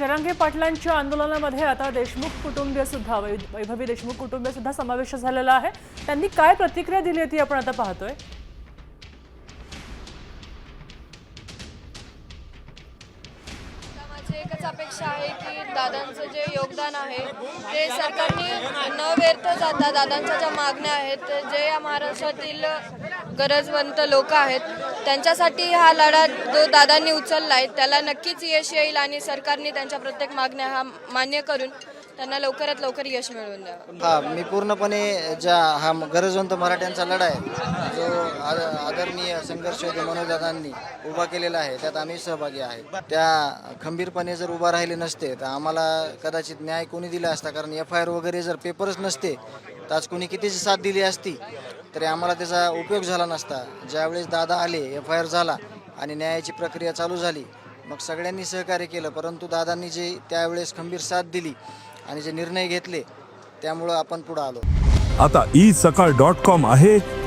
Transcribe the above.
जरांगे पाटलांच्या आंदोलनामध्ये आता देशमुख कुटुंबीय सुद्धा वैभवी देशमुख कुटुंबीय सुद्धा समावेश झालेला आहे. त्यांनी काय प्रतिक्रिया दिली होती ती आपण आता पाहतोय. माझी एकच अपेक्षा आहे की दादांचं जे योगदान आहे ते सरकारने न व्यर्थ जातात. दादांच्या ज्या मागण्या आहेत जे या महाराष्ट्रातील गरजवंत लोक आहेत त्यांच्यासाठी हा लढा जो दादांनी उचलला आहे त्याला नक्कीच यश येईल आणि सरकारने त्यांच्या प्रत्येक मागण्या हा मान्य करून त्यांना लवकरात लवकर यश मिळवून द्यावं. हा मी पूर्णपणे ज्या हा गरजवंत मराठ्यांचा लढा आहे जो आद आदरणीय संघर्ष योद्धे मनोजदादांनी उभा केलेला आहे त्यात आम्ही सहभागी आहे. त्या खंबीरपणे जर उभा राहिले नसते तर आम्हाला कदाचित न्याय कोणी दिला असता? कारण एफ आय आर वगैरे जर पेपरच नसते तर आज कोणी कितीची साथ दिली असती? तरी आम्हाला त्याचा उपयोग झाला नसता. ज्यावेळेस दादा आले एफ आय आर झाला आणि न्यायाची प्रक्रिया चालू झाली मग सगळ्यांनी सहकार्य केलं. परंतु दादांनी जे त्यावेळेस खंबीर साथ दिली आणि जे निर्णय घेतले त्यामुळं आपण पुढं आलो. आता ई सकाळ डॉट कॉम आहे.